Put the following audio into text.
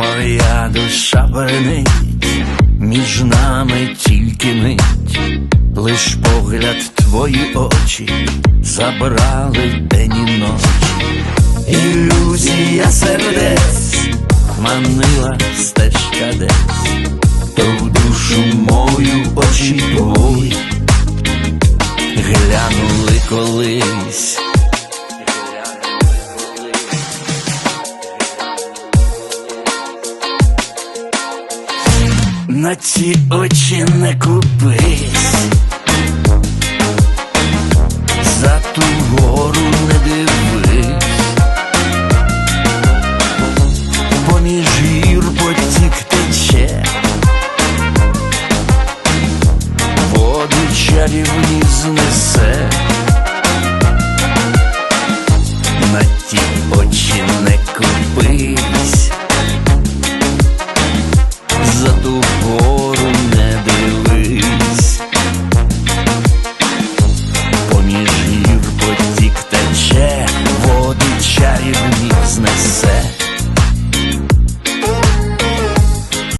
Моя душа бренить, між нами тільки мить, лиш погляд твої очі забрали день і ночі, ілюзія сердець манила стежка десь, то в душу мою очі твої глянули колись. на ці очі не купись, за ту гору не дивись, поміж гір потік тече, воду чарівні знесе. мені знесе.